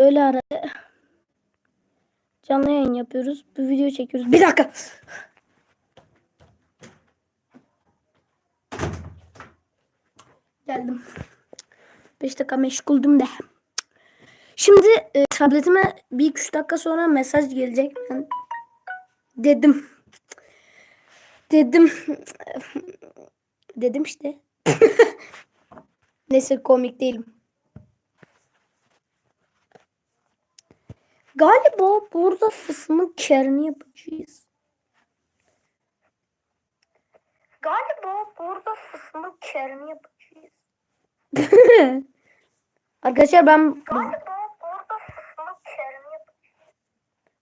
Öyle ara canlı yayın yapıyoruz. Bu video çekiyoruz. Bir dakika. Geldim. 5 dakika meşguldüm de. Şimdi e, tabletime bir 3 dakika sonra mesaj gelecek. Ben dedim. Dedim. dedim işte. Neyse komik değilim. Galiba burada fısmın kerini yapacağız. Galiba burada fısmın kerini yapacağız. Arkadaşlar ben Galiba burada fısmın kerini yapacağız.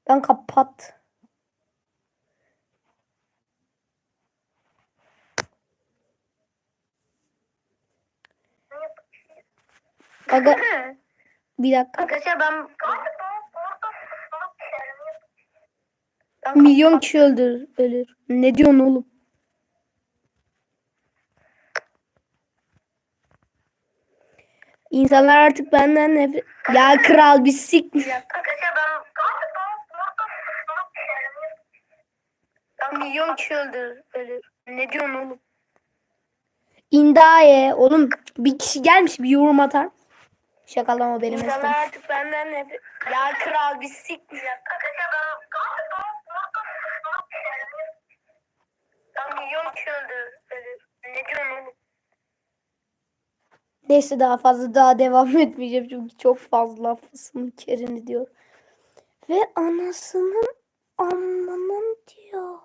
ben kapat. Aga bir dakika. Arkadaşlar ben galiba burada fısmın kerini yapacağız. Milyon kişi öldür, ölür. Ne diyorsun oğlum? İnsanlar artık benden nefret... Ya kral bir sik. Milyon kişi öldür, ölür. Ne diyorsun oğlum? İndaye. Oğlum bir kişi gelmiş bir yorum atar. Şakalama benim İnsanlar esnaf. artık benden nefret... Ya kral bir sik. Arkadaşlar ben galiba burada fısmın kerini yapacağız. Milyon kişi. Ne diyorsun? Neyse daha fazla daha devam etmeyeceğim çünkü çok fazla fısmı kerini diyor. Ve anasının amanın diyor.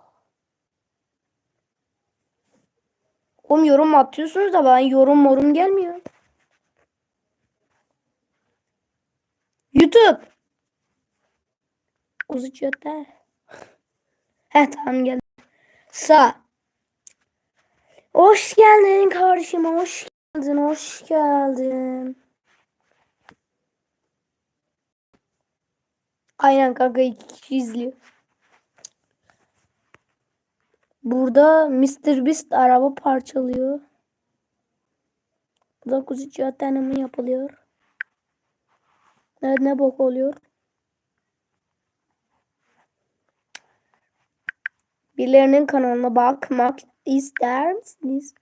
Oğlum yorum atıyorsunuz da ben yorum morum gelmiyor. YouTube. Uzucuyor da. Heh tamam geldi. Sağ. Hoş geldin kardeşim. Hoş geldin. Hoş geldin. Aynen kanka iki kişi izliyor. Burada Mr. Beast araba parçalıyor. Burada kuzucu deneme yapılıyor. Evet ne bok oluyor? Birilerinin kanalına bakmak ister misiniz?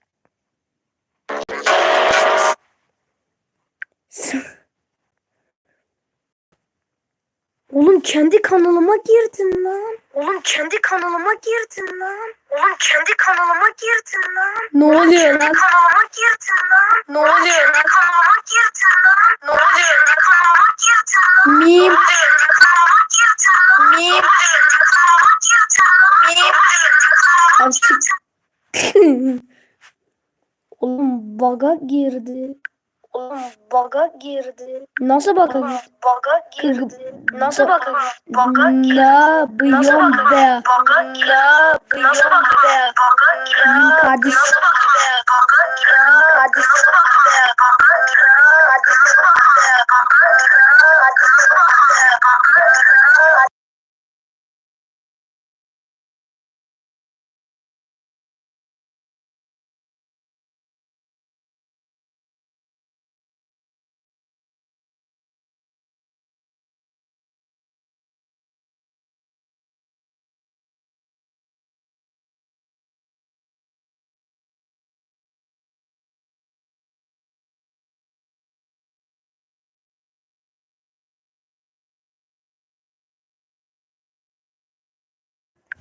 Oğlum kendi kanalıma girdin lan. Oğlum kendi kanalıma girdin lan. Oğlum kendi kanalıma girdin lan. Ne oluyor kendi lan? kanalıma girdin lan. Ne oluyor Kendi lan? kanalıma girdin lan. Ne oluyor Kendi kanalıma girdin lan. Mim. Kendi kanalıma girdin lan. Mim. Kendi girdin lan. Mim. Oğlum baga girdi. Oğlum baga girdi. Nasıl baga girdi? baga girdi. Nasıl baga girdi? Baga girdi. Ne yapıyorsun be? Baga girdi. Nasıl baga girdi? Baga girdi. Kardeş. Girdi. Kardeş.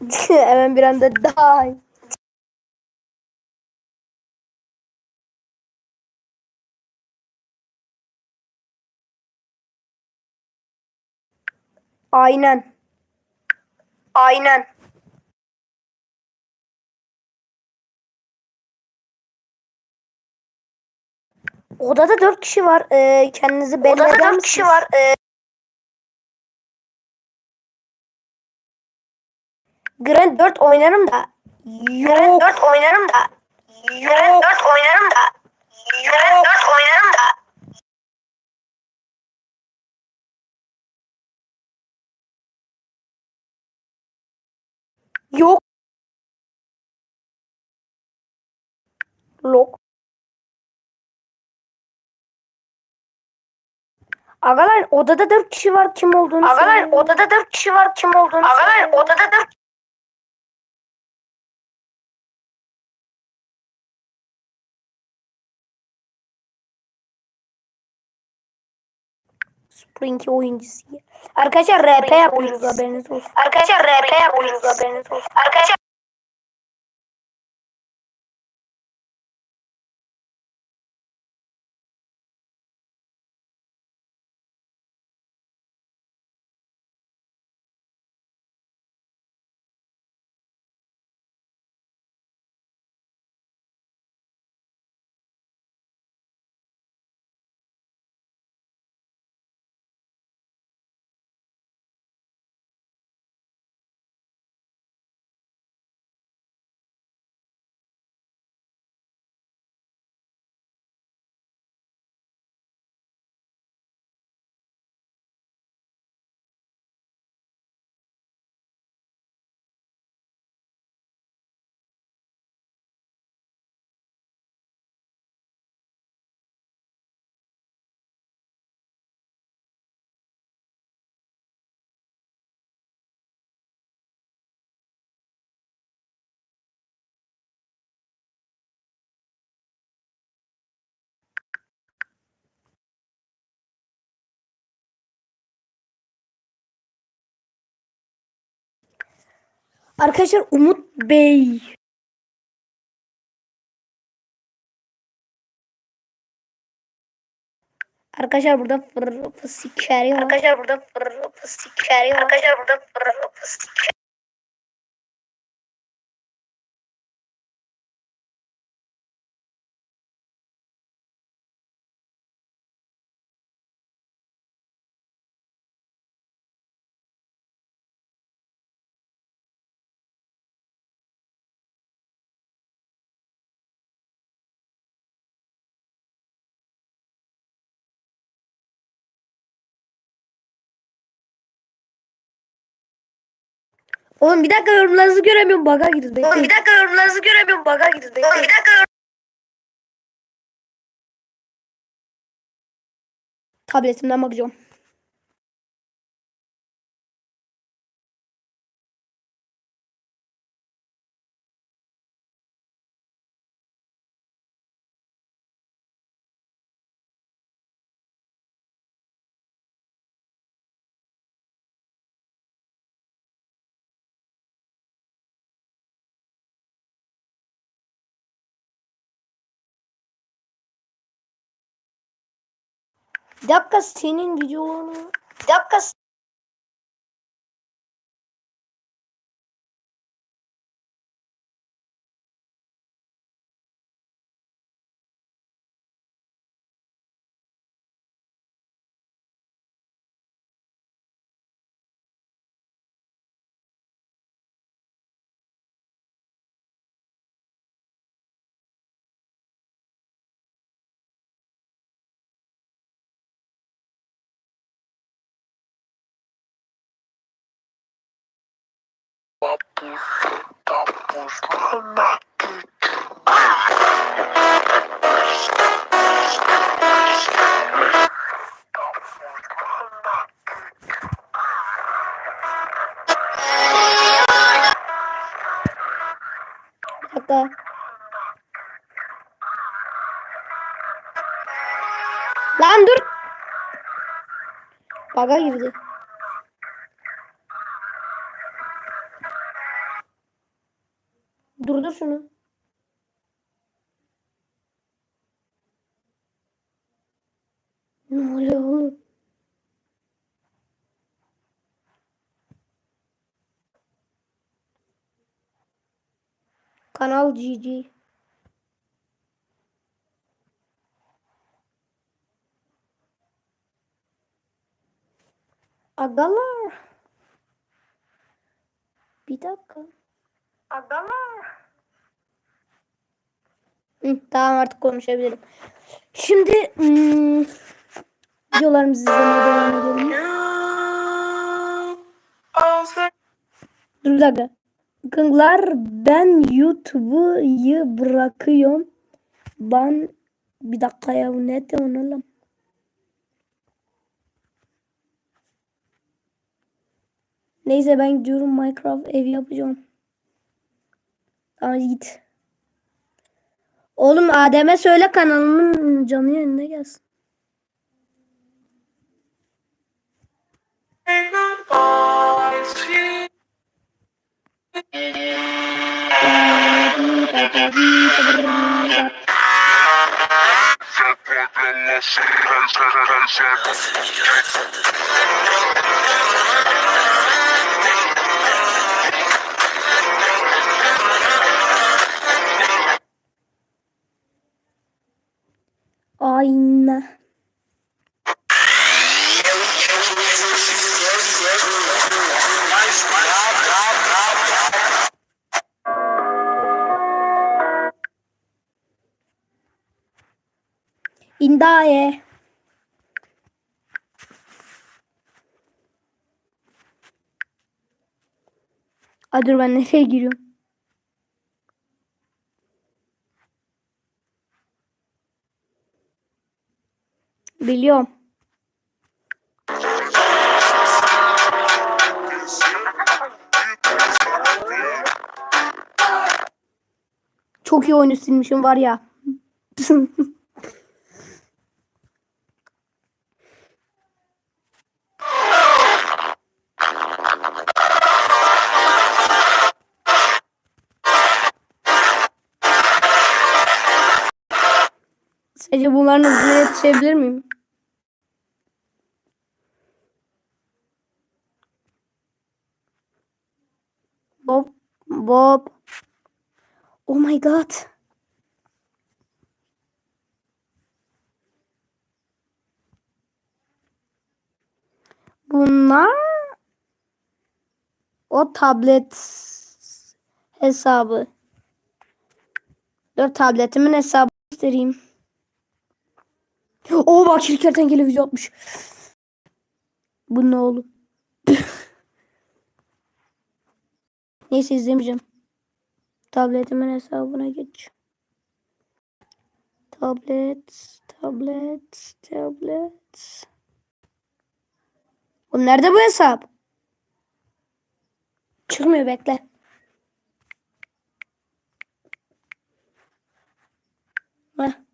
Hemen bir anda die. Aynen. Aynen. Odada dört kişi var. Ee, kendinizi belli Odada eder dört kişi var. Ee, Grand 4 oynarım da. Grand Yok. 4 oynarım da. Grand 4 oynarım da. Grand 4 oynarım da. Yok. Lok. Agalar odada dört kişi var. Kim olduğunu Agalar söyleyin. odada 4 kişi var. Kim olduğunu Agalar söyleyin. odada 4 Spring'i oyuncusu. Arkadaşlar RP yapıyoruz haberiniz olsun. Arkadaşlar RP yapıyoruz haberiniz olsun. Arkadaşlar Arkadaşlar Umut Bey. Arkadaşlar burada fır fısikeri var. Arkadaşlar burada fır fıstikleri var. Arkadaşlar burada fır fıstikleri Oğlum bir dakika yorumlarınızı göremiyorum. Baga girdi. Oğlum bir dakika yorumlarınızı göremiyorum. Baga girdi. Oğlum bir dakika yorum- Tabletimden bakacağım. Dakika senin videolarını dakika. Dakika. Lan dur. Baga girdi. şunu. Ne oluyor oğlum? Kanal GG. Agalar. Bir dakika. Agalar. Tamam artık konuşabilirim. Şimdi hmm, videolarımızı izlemeye devam edelim. Dur bir dakika. Bakınlar ben YouTube'u bırakıyorum. Ben bir dakika ya bu ne diyorsun oğlum? Neyse ben gidiyorum Minecraft ev yapacağım. Hadi git. Oğlum Adem'e söyle kanalımın canı yerine gelsin. Ay dur ben nereye giriyorum? Biliyorum. Çok iyi oyunu silmişim var ya. Sence bunların hızına yetişebilir miyim? Bob, Bob. Oh my god. Bunlar o tablet hesabı. Dur tabletimin hesabı göstereyim. Oo bak kertenkele video atmış. Bu ne oğlum? Neyse izlemeyeceğim. Tabletimin hesabına geç. Tablet, tablet, tablet. Oğlum nerede bu hesap? Çıkmıyor bekle. Heh.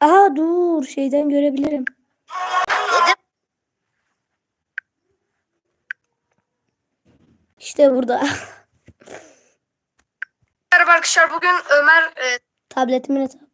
Aa dur şeyden görebilirim. İşte burada. merhaba arkadaşlar bugün Ömer e, Tabletimin hesabı.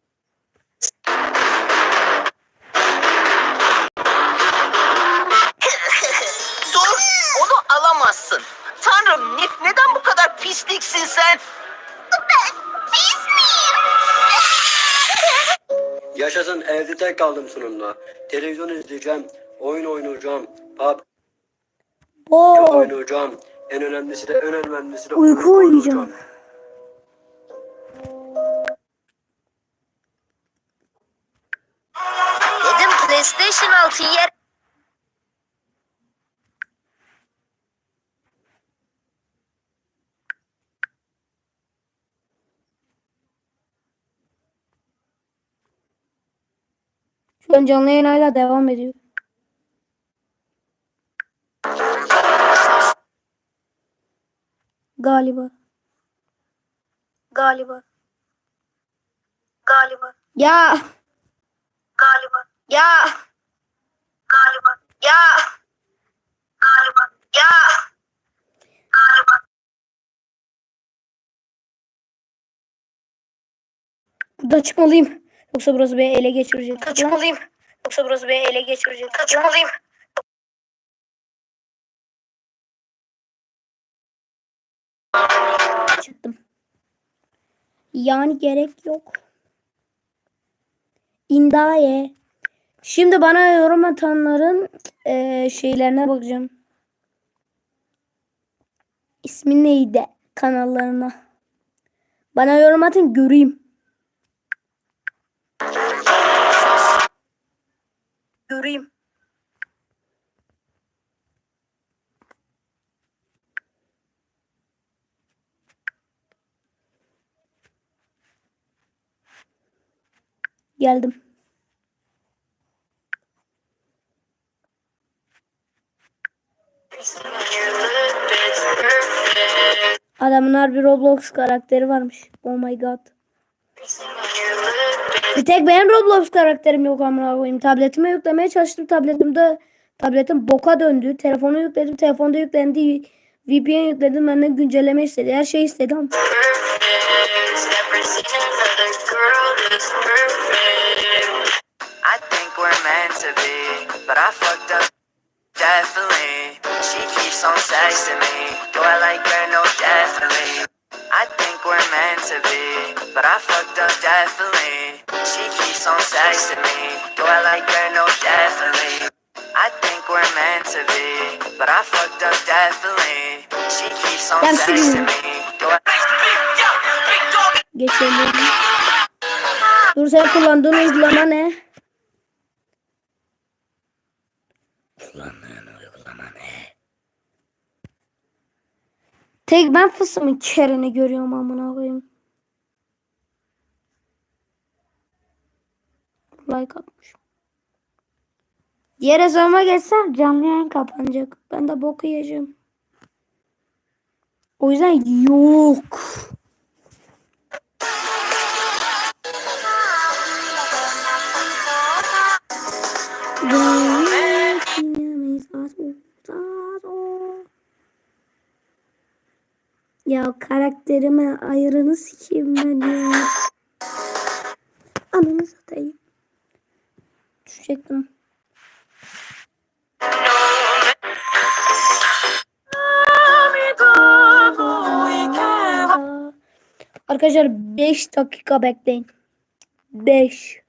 Tek kaldım sonunda. Televizyon izleyeceğim, oyun oynayacağım, pub Oo, oynayacağım. En önemlisi de en önemlisi de Uyku oynayacağım. An canlı yayın hala devam ediyor. Galiba. Galiba. Galiba. Ya Galiba. ya Galiba. ya Galiba. ya. Galiba. Burada çıkmalıyım. Yoksa burası beni ele geçirecek. Kaçmalıyım. Yoksa burası beni ele geçirecek. Kaçmalıyım. çıktım. Yani gerek yok. İndaye. Şimdi bana yorum atanların eee, şeylerine bakacağım. İsmi neydi kanallarına? Bana yorum atın göreyim. Göreyim. Geldim. Adamın harbi Roblox karakteri varmış. Oh my god. Bir tek benim Roblox karakterim yok amına koyayım. Tabletime yüklemeye çalıştım. Tabletimde tabletim boka döndü. Telefonu yükledim. Telefonda yüklendi. VPN yükledim. Benden güncelleme istedi. Her şey istedi ama. I think we're meant to be, but I fucked up. Definitely, she keeps on texting me. Do I like her? No, definitely. I think we're meant to be, but I fucked up. Definitely, she keeps on sileyim. me. Do I? Geçelim. Dur sen kullandığın uygulama ne? Kullandığın uygulama ne? Tek ben fısımın kerini görüyorum amına koyayım. Like atmış. Diğer hesabıma geçsem canlı yayın kapanacak. Ben de boku yiyeceğim. O yüzden yok. Ya karakterime ayarını sikeyim ben ya. Ananı Düşecektim. Arkadaşlar 5 dakika bekleyin. 5.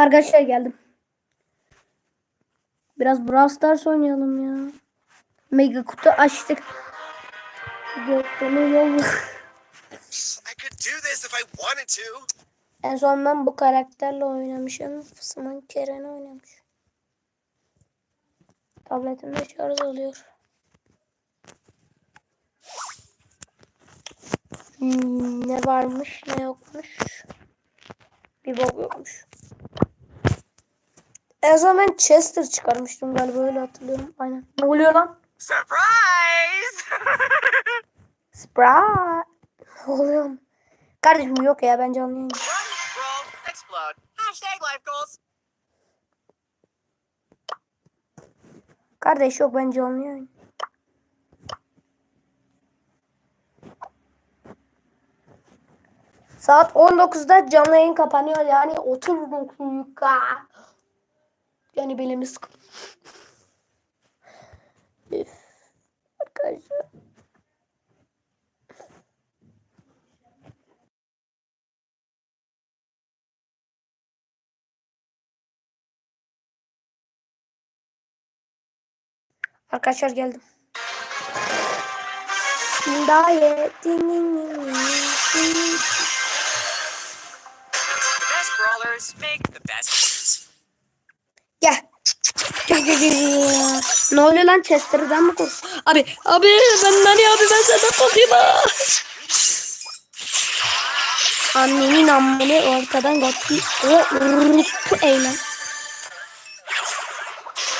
Arkadaşlar geldim. Biraz Brawl Stars oynayalım ya. Mega kutu açtık. Gökdelen yol. I could do this if I wanted to. en son ben bu karakterle oynamışım. Fısımın Kereni oynamış. Tabletimde şarj oluyor. Hmm, ne varmış ne yokmuş. Bir bok yokmuş. En son ben Chester çıkarmıştım galiba öyle hatırlıyorum. Aynen. Ne oluyor lan? Surprise! Sprite. Ne oluyor? Kardeşim yok ya ben canlı yayın. Kardeş yok ben canlı yayın. Saat 19'da canlı yayın kapanıyor yani oturduk yuka. Yani belimi sıkı. Üf. Arkadaşlar. Arkadaşlar geldim. The best brawlers make the best. Gel gel gel. gel. Ne oluyor lan Chester'dan mı koş? Abi abi ben Nani abi ben senden korkayım ha. Annenin ammını ortadan. O ruspu eğlen.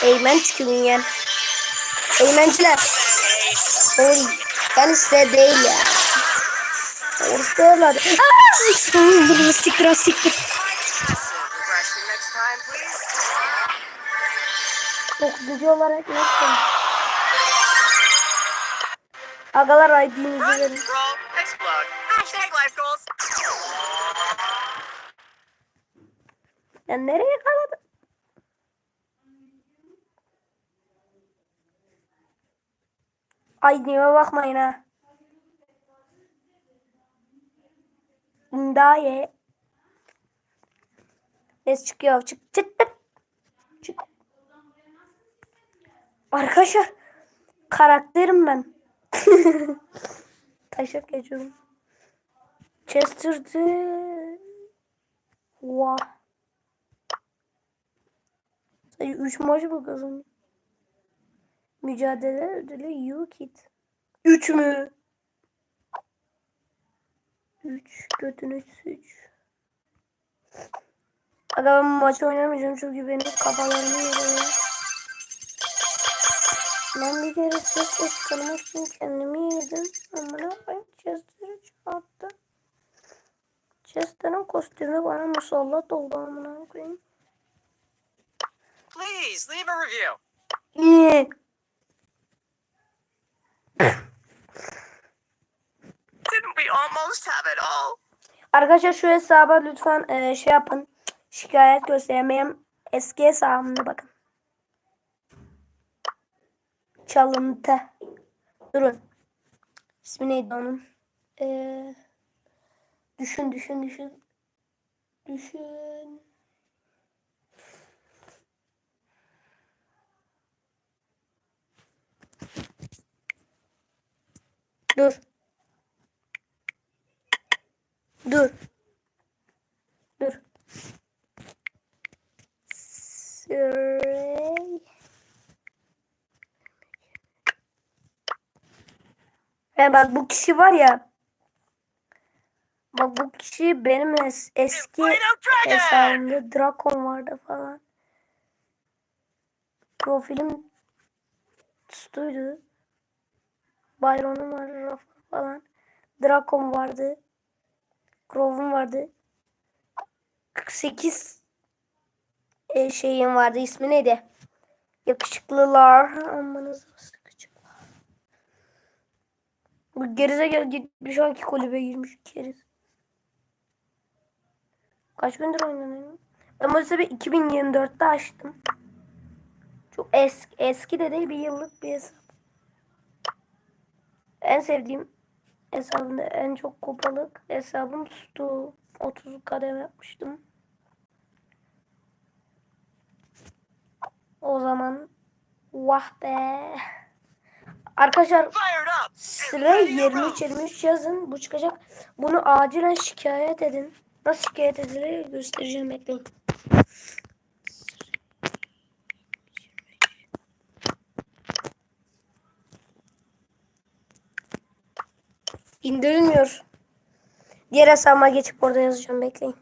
Eğlen çıkın ya. Oy. Ben size değil ya. Aaa! Siktir siktir 9. olarak nasıl? Agalar ID'nizi verin. Ya nereye kaladı? ID'me bakmayın ha. İmdaye. Ses çıkıyor. Çık çık çık. Çık. Arkadaşlar karakterim ben. Taşak geçiyorum. Chester'dı. Wow. Sadece 3 maç mı kazandı? Mücadele ödülü Yukit. 3 mü? 3 götünü 3. Aga ben bu maçı oynamayacağım çünkü benim kafalarımı yedi. Ben bir kere ses çıkarmak için kendimi yedim. Amına koyayım Chester'ı çarptı. Chester'ın kostümü bana musallat oldu amına koyayım. Please leave a review. Niye? Didn't we almost have it all? Arkadaşlar şu hesaba lütfen e, şey yapın. Şikayet gösterin. Benim eski hesabımda bakın. Çalıntı. Durun. İsmi neydi onun? Ee, düşün düşün düşün. Düşün. Dur. Dur. Dur. Sürey. Ya bak bu kişi var ya. Bak bu kişi benim es- eski hesabımda Drakon vardı falan. Profilim tutuydu. Byron'um vardı Rafa falan. Drakon vardı. Grove'um vardı. 48 e, şeyim vardı. İsmi neydi? Yakışıklılar. Amanız sıkıcılar. Bu gerizekalı gitmiş anki kulübe girmiş keriz. Kaç gündür oynanıyor? Ben hesabı 2024'te açtım. Çok eski, eski de değil bir yıllık bir hesap. En sevdiğim hesabımda en çok kupalık hesabım Stu. 30 kademe yapmıştım. O zaman vah be. Arkadaşlar. Sıraya 23 23 yazın. Bu çıkacak. Bunu acilen şikayet edin. Nasıl şikayet edilir göstereceğim bekleyin. İndirilmiyor. Diğer hesabıma geçip orada yazacağım bekleyin.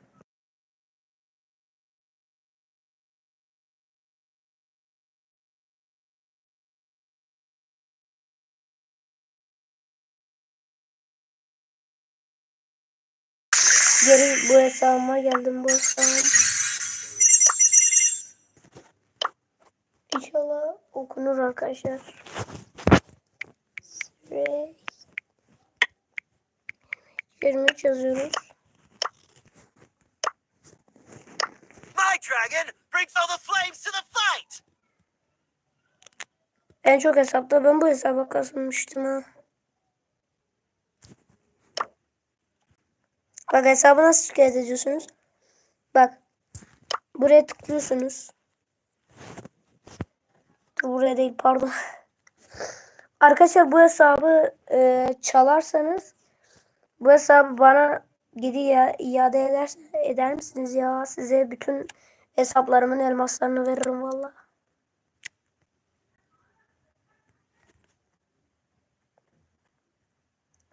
Hesabıma geldim bu hesabım. İnşallah okunur arkadaşlar. Ve 23 yazıyoruz. My dragon brings all the flames to the fight. En çok hesapta ben bu hesaba kazanmıştım ha. Bak hesabı nasıl şikayet ediyorsunuz? Bak. Buraya tıklıyorsunuz. Buraya değil pardon. Arkadaşlar bu hesabı e, çalarsanız bu hesabı bana geri ya, iade eder, eder misiniz ya? Size bütün hesaplarımın elmaslarını veririm valla.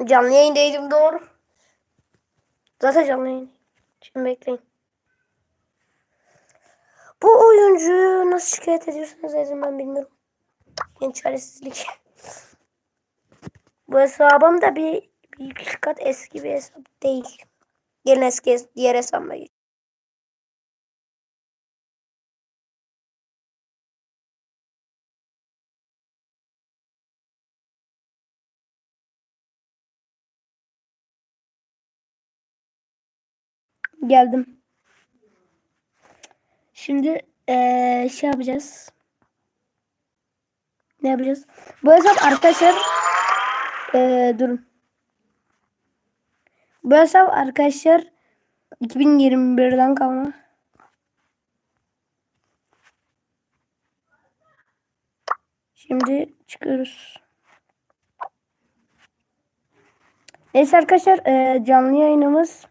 Canlı yayındaydım doğru. Zaten canlı yayın. Şimdi bekleyin. Bu oyuncuyu nasıl şikayet ediyorsunuz dedim ben bilmiyorum. Yani çaresizlik. Bu hesabım da bir Bir kat eski bir hesap değil. Gelin eski diğer hesabıma geç. Geldim. Şimdi eee, şey yapacağız. Ne yapacağız? Bu hesap arkadaşlar eee, durun. Bu hesap arkadaşlar 2021'den kalma. Şimdi çıkıyoruz. Neyse arkadaşlar eee, canlı yayınımız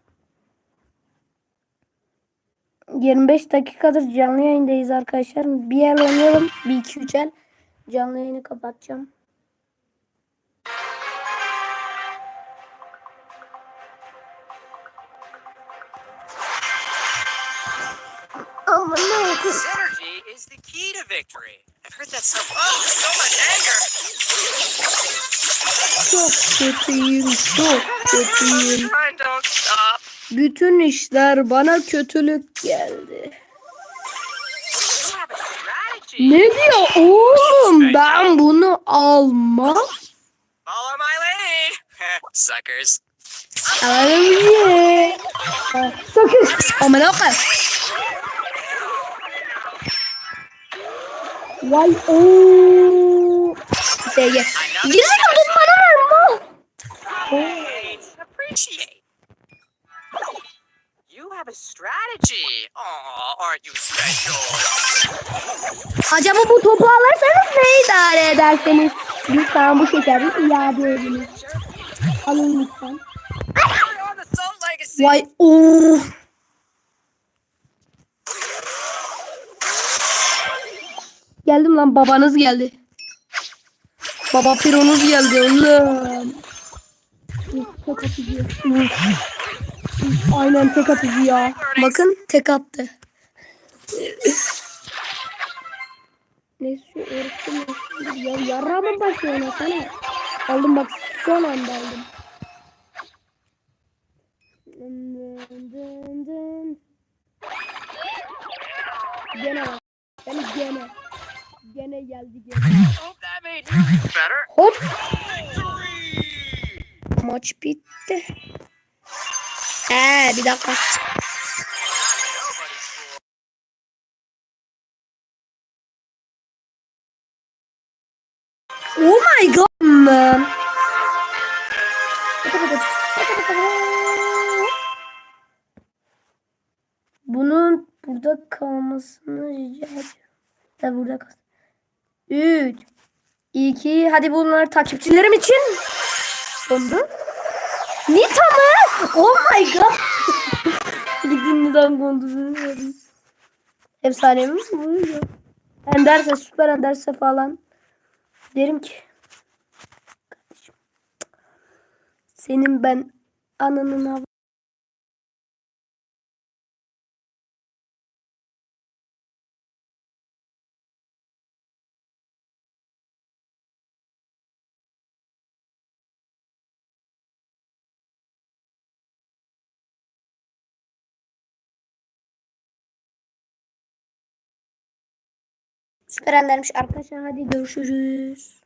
25 dakikadır canlı yayındayız arkadaşlar. Bir yer oynayalım. Bir iki üç el. Canlı yayını kapatacağım. Aman ne oldu? Synergy is the key to victory. I've heard that so. Oh, so much anger! Çok kötüyüm. Çok kötüyüm. Don't stop. Bütün işler bana kötülük geldi. Ne diyor oğlum? Ben bunu almam. Follow my lead. Suckers. Abi. Sakın. Aman okey. Vay ooo. Şey gel. Bu bana ver. Appreciate. Have a strategy. Aw, aren't you special? Acaba bu topu alırsanız ne idare ederseniz? Lütfen bu şekeri iade ediniz. Alın lütfen. Vay ooo. Geldim lan babanız geldi. Baba pironuz geldi oğlum. Tek atıcı. Aynen tek atıcı ya. Bakın tek attı. ne şu öğretmen ya yarrağımın başı ona sana. Aldım bak son anda aldım. Gene. Yani gene. Gene geldi gene. Hop. Maç bitti. Ee, bir dakika. Oh my god. Bunun burada kalmasını rica ediyorum. Da burada kalsın. 3 2 hadi bunlar takipçilerim için. Dondu. Nita mı? Oh my god. Gidin neden konduğunu verin. Efsane mi? Enderse süper enderse falan. Derim ki. Senin ben ananın av- Süper endermiş arkadaşlar hadi görüşürüz.